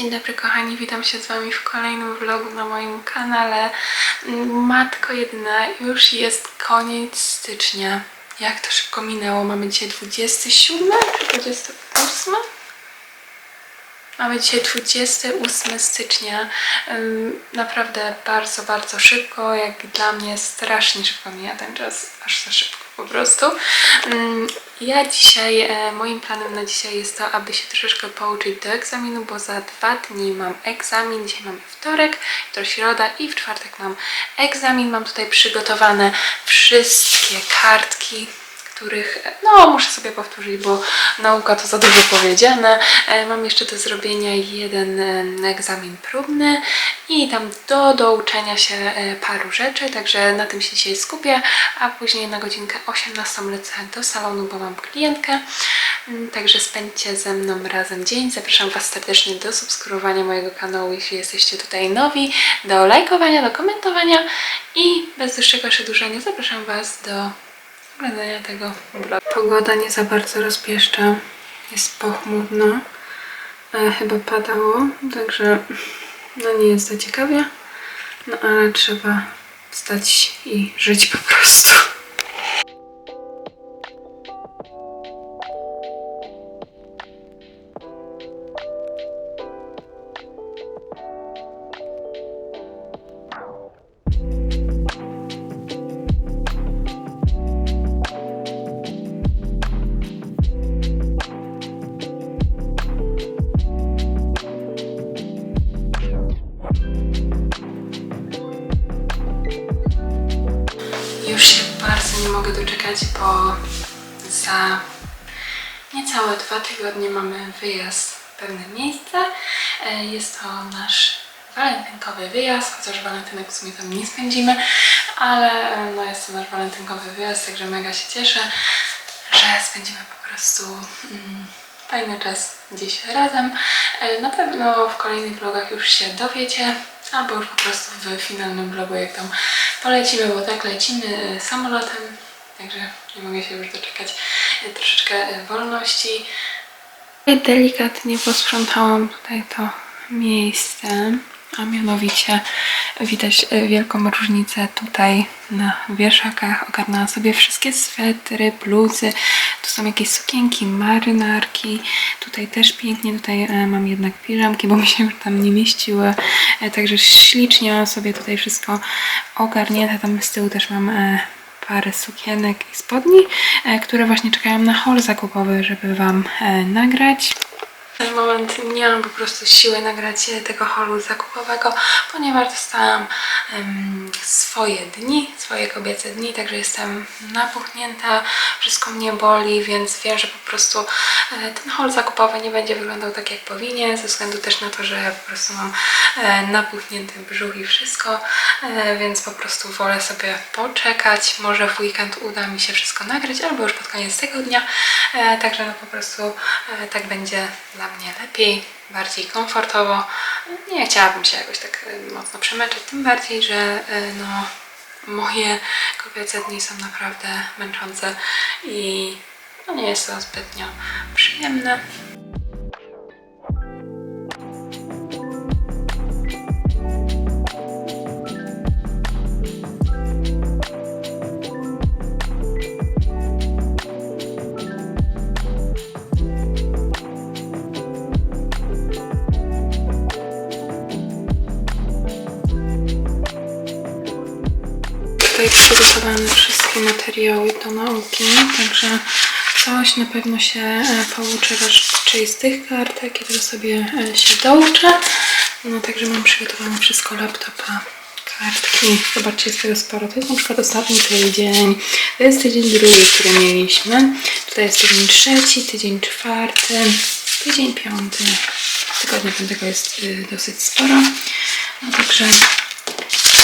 Dzień dobry kochani, witam się z Wami w kolejnym vlogu na moim kanale. Matko jedyna, już jest koniec stycznia. Jak to szybko minęło, mamy dzisiaj 27 czy 28? Mamy dzisiaj 28 stycznia. Naprawdę bardzo, bardzo szybko. Jak dla mnie strasznie szybko mija ten czas. Aż za szybko po prostu. Ja dzisiaj, e, moim planem na dzisiaj jest to, aby się troszeczkę pouczyć do egzaminu, bo za dwa dni mam egzamin. Dzisiaj mamy wtorek, jutro środa i w czwartek mam egzamin. Mam tutaj przygotowane wszystkie kartki których, no muszę sobie powtórzyć, bo nauka to za dużo powiedziane. E, Mam jeszcze do zrobienia jeden e, egzamin próbny i tam do douczenia się e, paru rzeczy, także na tym się dzisiaj skupię, a później na godzinkę 18 lecę do salonu, bo mam klientkę. Mm, Także spędźcie ze mną razem dzień. Zapraszam Was serdecznie do subskrybowania mojego kanału, jeśli jesteście tutaj nowi, do lajkowania, do komentowania i bez dłuższego przedłużania zapraszam Was do tego. Pogoda nie za bardzo rozpieszcza. Jest pochmurno. E, chyba padało, także no nie jest za ciekawie. No ale trzeba wstać i żyć po prostu. Już się bardzo nie mogę doczekać, bo za niecałe dwa tygodnie mamy wyjazd w pewne miejsce. E, Jest to nasz walentynkowy wyjazd, chociaż walentynek w sumie tam nie spędzimy, ale e, no jest to nasz walentynkowy wyjazd, także mega się cieszę, że spędzimy po prostu mm, fajny czas gdzieś razem. E, Na pewno w kolejnych vlogach już się dowiecie, albo już po prostu w finalnym vlogu, jak tam polecimy, bo tak lecimy e, samolotem, także nie mogę się już doczekać e, troszeczkę e, wolności. Delikatnie posprzątałam tutaj to miejsce, a mianowicie widać wielką różnicę tutaj na wieszakach. Ogarnęłam sobie wszystkie swetry, bluzy, tu są jakieś sukienki, marynarki, tutaj też pięknie, tutaj e, mam jednak piżamki, bo mi się tam nie mieściły, e, także ślicznie mam sobie tutaj wszystko ogarnięte, tam z tyłu też mam e, parę sukienek i spodni, które właśnie czekają na haul zakupowy, żeby Wam nagrać. Ten moment nie mam po prostu siły nagrać e, tego holu zakupowego, ponieważ dostałam em, swoje dni, swoje kobiece dni, także jestem napuchnięta, wszystko mnie boli, więc wiem, że po prostu e, ten hol zakupowy nie będzie wyglądał tak jak powinien, ze względu też na to, że ja po prostu mam e, napuchnięty brzuch i wszystko, więc po prostu wolę sobie poczekać, może w weekend uda mi się wszystko nagrać, albo już pod koniec tego dnia, także no po prostu tak będzie dla mnie lepiej, bardziej komfortowo. Nie chciałabym się jakoś tak e, mocno przemęczyć, tym bardziej, że e, no moje kobiece dni są naprawdę męczące i no nie jest to zbytnio przyjemne. Tutaj przygotowane wszystkie materiały do nauki, także coś na pewno się e, pouczę raczej z tych kartek, kiedy sobie e, się douczę. No także mam przygotowane wszystko, laptopa, kartki. Zobaczcie, jest tego sporo. To jest na przykład ostatni tydzień. To jest tydzień drugi, który mieliśmy. Tutaj jest tydzień trzeci, tydzień czwarty, tydzień piąty. Tygodnia piątego jest y, dosyć sporo. No także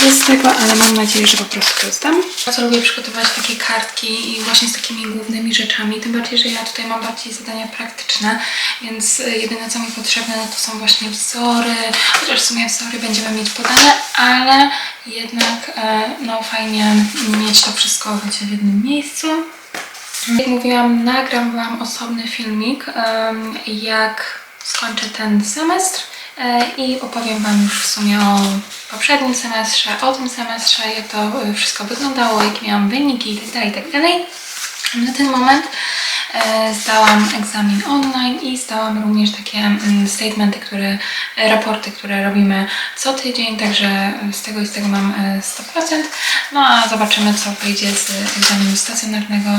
jest tego, ale mam nadzieję, że po prostu to zdam. Bardzo lubię przygotować takie kartki i właśnie z takimi głównymi rzeczami, tym bardziej, że ja tutaj mam bardziej zadania praktyczne, więc y, jedyne co mi potrzebne no to są właśnie wzory, chociaż w sumie wzory będziemy mieć podane, ale jednak e, no fajnie mieć to wszystko w jednym miejscu. Jak mówiłam, nagram Wam osobny filmik, jak skończę ten semestr e, i opowiem Wam już w sumie o poprzednim semestrze, o tym semestrze, jak to e, wszystko wyglądało, jakie miałam wyniki itd. itd. Na ten moment zdałam egzamin online i zdałam również takie mm, statementy, które, e, raporty, które robimy co tydzień, także z tego i z tego mam e, 100%. No a zobaczymy, co wyjdzie z egzaminu stacjonarnego.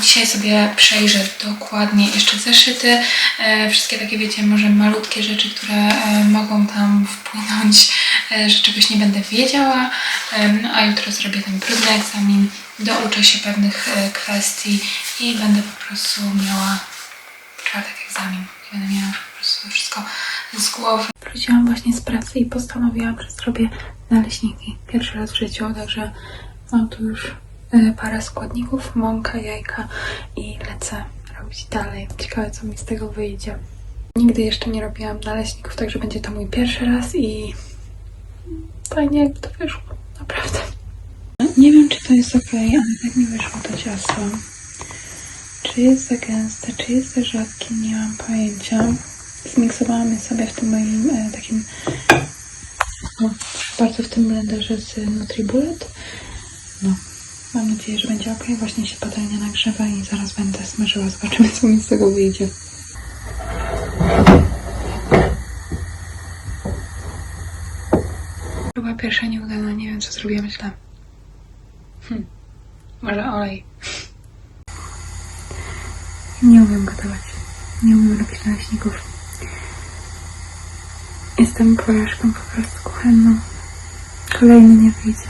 Dzisiaj sobie przejrzę dokładnie jeszcze zeszyty, e, wszystkie takie, wiecie, może malutkie rzeczy, które e, mogą tam wpłynąć, e, że czegoś nie będę wiedziała, E, a jutro zrobię ten próbny egzamin, douczę się pewnych e, kwestii i będę po prostu miała czwartek egzamin. Będę miała po prostu wszystko z głowy. Wróciłam właśnie z pracy i postanowiłam, że zrobię naleśniki. Pierwszy raz w życiu, także mam tu już e, parę składników, mąka, jajka i lecę robić dalej. Ciekawe, co mi z tego wyjdzie. Nigdy jeszcze nie robiłam naleśników, także będzie to mój pierwszy raz i fajnie jakby to wyszło, naprawdę. Nie wiem, czy to jest ok, ale tak mi wyszło to ciasto. Czy jest za gęste, czy jest za rzadkie, nie mam pojęcia. Zmiksowałam je sobie w tym moim e, takim no, bardzo w tym blenderze z Nutribullet. No, mam nadzieję, że będzie ok. Właśnie się patelnia nagrzewa i zaraz będę smażyła. Zobaczymy, co mi z tego wyjdzie. Próba pierwsza nieudana, nie wiem, co zrobiłam źle. Hm. Może olej. Nie umiem gotować. Nie umiem robić naleśników. Jestem porażką po prostu kuchenną. Kolejny nie wyjdzie.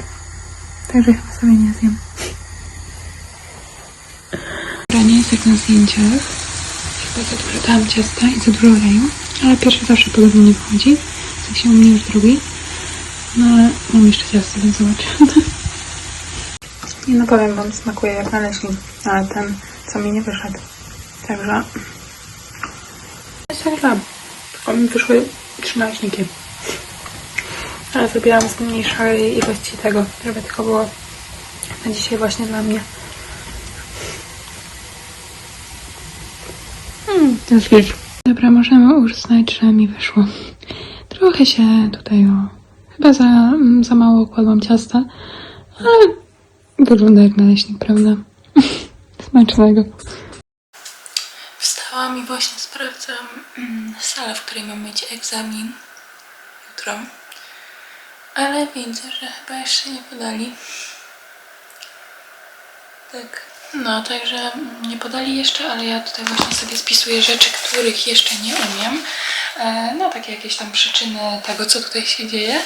Także chyba sobie nie zjem. Dobra, nie jest jak na zdjęciach. Chyba za dużo dałam ciasta i za dużo oleju. Ale pierwszy zawsze podobnie nie wychodzi. W sensie u mnie już drugi. No ale mam jeszcze ciasto, więc zobaczymy. Nie no powiem wam, smakuje jak naleśnik, ale ten, co mi nie wyszedł. Także... Jest tak źle. Tylko mi wyszły trzy naleśniki. Ale zrobiłam z mniejszej ilości tego, żeby tylko było na dzisiaj właśnie dla mnie. Hmm, to jest. Dobra, możemy uznać, że mi wyszło. Trochę się tutaj o... Chyba za, mm, za mało układłam ciasta, ale wygląda jak naleśnik, prawda? Smacznego. Wstałam i właśnie sprawdzam mm, salę, w której mam mieć egzamin jutro. Ale widzę, że chyba jeszcze nie podali. Tak. No, także nie podali jeszcze, ale ja tutaj właśnie sobie spisuję rzeczy, których jeszcze nie umiem. E, No, takie jakieś tam przyczyny tego, co tutaj się dzieje.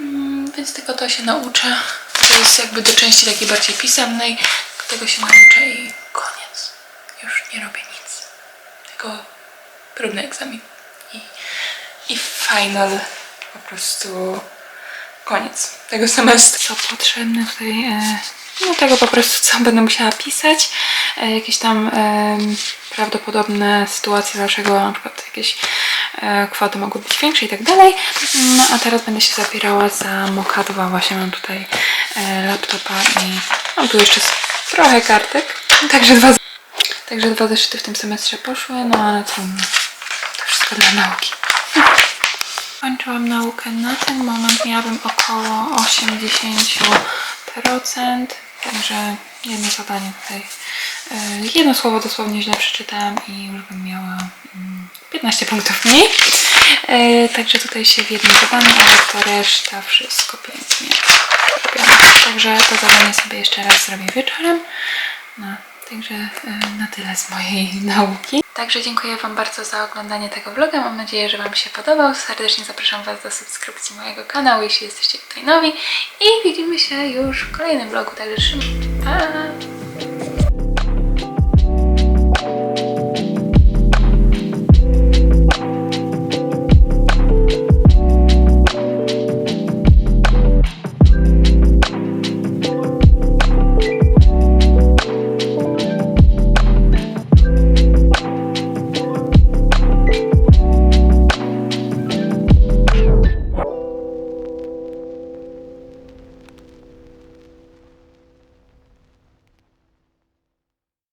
Mm, Więc tylko to się nauczę. To jest jakby do części takiej bardziej pisemnej. Tego się nauczę i koniec. Już nie robię nic. Tylko próbny egzamin. I, i final. Po prostu koniec tego semestru. Co potrzebne tutaj, e, no tego po prostu co będę musiała pisać, e, jakieś tam e, prawdopodobne sytuacje waszego, na przykład jakieś e, kwoty mogły być większe i tak dalej. No a teraz będę się zabierała za Moka 2, właśnie mam tutaj laptopa i mam tu jeszcze trochę kartek, także dwa, także dwa zeszyty w tym semestrze poszły, no ale trudno. To wszystko dla nauki. Kończyłam naukę na ten moment, miałabym około 80%, także jedno zadanie tutaj. e, Jedno słowo dosłownie źle przeczytałam i już bym miała mm, 15 punktów mniej. E, Także tutaj się w jednym zadaniu, ale to reszta wszystko pięknie. Także to zadanie sobie jeszcze raz zrobię wieczorem. No, także e, na tyle z mojej nauki. Także dziękuję Wam bardzo za oglądanie tego vloga. Mam nadzieję, że Wam się podobał. Serdecznie zapraszam Was do subskrypcji mojego kanału, jeśli jesteście tutaj nowi. I widzimy się już w kolejnym vlogu. Także trzymajcie. Pa!